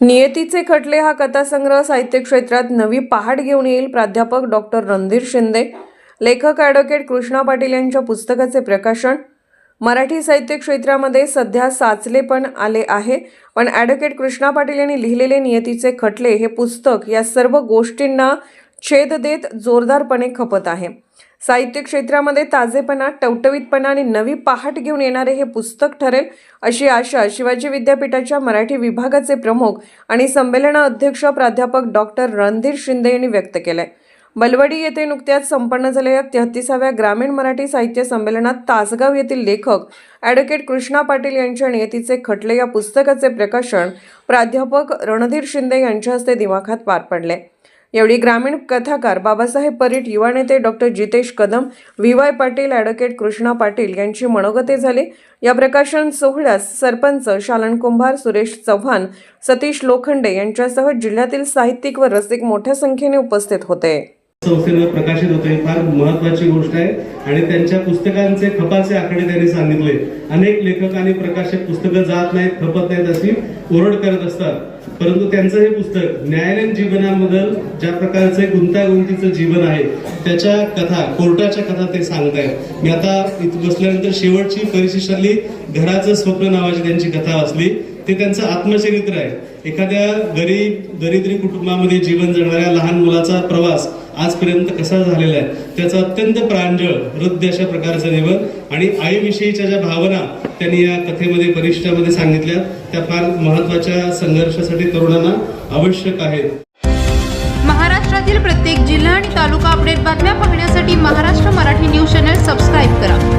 नियतीचे खटले हा कथासंग्रह साहित्य क्षेत्रात नवी पहाट घेऊन येईल प्राध्यापक डॉक्टर रणधीर शिंदे. लेखक ॲडव्होकेट कृष्णा पाटील यांच्या पुस्तकाचे प्रकाशन. मराठी साहित्य क्षेत्रामध्ये सध्या साचले पण आले आहे पण ॲडव्होकेट कृष्णा पाटील यांनी लिहिलेले नियतीचे खटले हे पुस्तक या सर्व गोष्टींना छेद देत जोरदारपणे खपत आहे. साहित्य क्षेत्रामध्ये ताजेपणा टवटवीतपणा आणि नवी पहाट घेऊन येणारे हे पुस्तक ठरेल अशी आशा शिवाजी विद्यापीठाच्या मराठी विभागाचे प्रमुख आणि संमेलन अध्यक्ष प्राध्यापक डॉक्टर रणधीर शिंदे यांनी व्यक्त केलंय. बलवडी येथे नुकत्याच संपन्न झालेल्या तेहतीसाव्या ग्रामीण मराठी साहित्य संमेलनात तासगाव येथील लेखक ॲडव्होकेट कृष्णा पाटील यांच्या नियतीचे खटले या पुस्तकाचे प्रकाशन प्राध्यापक रणधीर शिंदे यांच्या हस्ते दिमाखात पार पडले. यावेळी ग्रामीण कथाकार बाबासाहेब परीट युवा नेते doctor Jitesh Kadam V Y Patil advocate Krishna Patil यांची मनोगते झाली. या प्रकाशन सोहळ्यास सरपंच शालन कुंभार सुरेश चव्हाण सतीश लोखंडे यांच्यासह जिल्ह्यातील साहित्यिक व रसिक मोठ्या संख्येने उपस्थित होते. संस्थेनं प्रकाशित होतं. ही फार महत्वाची गोष्ट आहे. आणि त्यांच्या पुस्तकांचे खपाचे आकडे त्यांनी सांगितले. अनेक लेखक आणि प्रकाशक पुस्तकं जात नाहीत खपत नाहीत अशी ओरड करत असतात. परंतु त्यांचं हे पुस्तक न्यायालयीन जीवनामधील ज्या प्रकारचे गुंतागुंतीचं जीवन आहे त्याच्या कथा कोर्टाच्या कथा ते सांगतायत मी आता इथं बसल्यानंतर शेवटची परिशिष्टातली घराचं स्वप्न नावाची त्यांची कथा वाचली. ते त्यांचं आत्मचरित्र आहे. एखाद्या गरीब दरिद्री कुटुंबामध्ये जीवन जगणाऱ्या लहान मुलाचा प्रवास आजपर्यंत कसा झालेला आहे त्याचा अत्यंत प्रांजळ हृदय अशा प्रकारचं निवड आणि आईविषयीच्या ज्या भावना त्यांनी या कथेमध्ये परिष्ठामध्ये सांगितल्या त्या फार महत्त्वाच्या संघर्षासाठी तरुणांना आवश्यक आहेत. महाराष्ट्रातील प्रत्येक जिल्हा आणि तालुका अपडेट बातम्या पाहण्यासाठी Maharashtra Marathi news channel subscribe करा.